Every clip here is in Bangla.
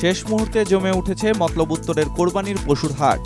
শেষ মুহূর্তে জমে উঠেছে মতলব উত্তরের কোরবানির পশুর হাট।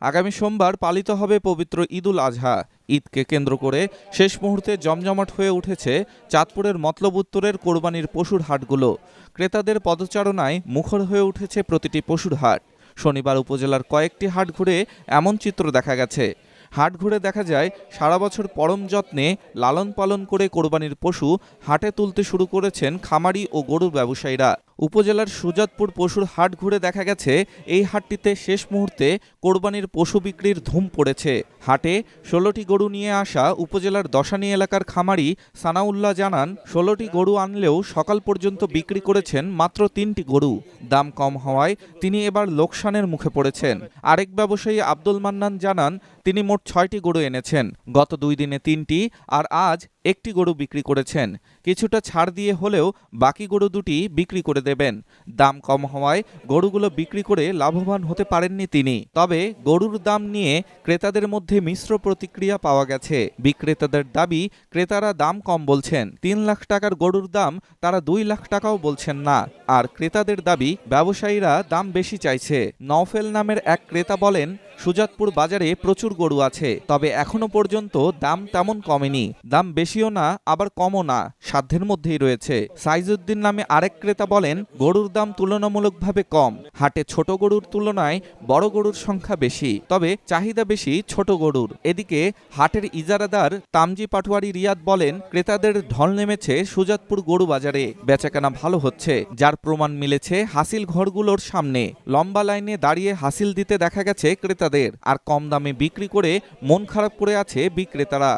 আগামী সোমবার পালিত হবে পবিত্র ঈদুল আজহা। ঈদকে কেন্দ্র করে শেষ মুহূর্তে জমজমাট হয়ে উঠেছে চাঁদপুরের মতলব উত্তরের কোরবানির পশুর হাটগুলো। ক্রেতাদের পদচারণায় মুখর হয়ে উঠেছে প্রতিটি পশুর হাট। শনিবার উপজেলার কয়েকটি হাট ঘুরে এমন চিত্র দেখা গেছে। হাট ঘুরে দেখা যায়, সারা বছর পরম যত্নে লালন পালন করে কোরবানির পশু হাটে তুলতে শুরু করেছেন খামারি ও গরুর ব্যবসায়ীরা। উপজেলার সুজাতপুর পশুর হাট ঘুরে দেখা গেছে, এই হাটটিতে শেষ মুহূর্তে কোরবানির পশু বিক্রির ধুম পড়েছে। হাটে ষোলোটি গরু নিয়ে আসা উপজেলার দশানী এলাকার খামারি সানাউল্লাহ জানান, ষোলোটি গরু আনলেও সকাল পর্যন্ত বিক্রি করেছেন মাত্র তিনটি গরু। দাম কম হওয়ায় তিনি এবার লোকসানের মুখে পড়েছেন। আরেক ব্যবসায়ী আব্দুল মান্নান জানান, তিনি মোট ছয়টি গরু এনেছেন। গত দুই দিনে তিনটি, আর আজ একটি গরু বিক্রি করেছেন। কিছুটা ছাড় দিয়ে হলেও বাকি গরু দুটি বিক্রি করে দেবেন। দাম কম হওয়ায় গরুগুলো বিক্রি করে লাভবান হতে পারেননি তিনি। তবে গরুর দাম নিয়ে ক্রেতাদের মধ্যে মিশ্র প্রতিক্রিয়া পাওয়া গেছে। বিক্রেতাদের দাবি, ক্রেতারা দাম কম বলছেন। তিন লাখ টাকার গরুর দাম তারা দুই লাখ টাকাও বলছেন না। আর ক্রেতাদের দাবি, ব্যবসায়ীরা দাম বেশি চাইছে। নওফেল নামের এক ক্রেতা বলেন সুজাতপুর বাজারে প্রচুর গরু আছে, তবে এখনও পর্যন্ত দাম তেমন কমেনি। দাম বেশিও না, আবার কমও না, সাধ্যের মধ্যেই রয়েছে। সাইজুদ্দিন নামে আরেক ক্রেতা বলেন, গরুর দাম তুলনামূলকভাবে কম। হাটে ছোট গরুর তুলনায় বড় গরুর সংখ্যা বেশি, তবে চাহিদা বেশি ছোট গরুর। এদিকে হাটের ইজারাদার তামজি পাটোয়ারি রিয়াদ বলেন, ক্রেতাদের ঢল নেমেছে সুজাতপুর গরু বাজারে। বেচাকেনা ভালো হচ্ছে, যার প্রমাণ মিলেছে হাসিল ঘরগুলোর সামনে। লম্বা লাইনে দাঁড়িয়ে হাসিল দিতে দেখা গেছে ক্রেতাদের আর কম দামে বিক্রি করে মন খারাপ করে আছে বিক্রেতারা।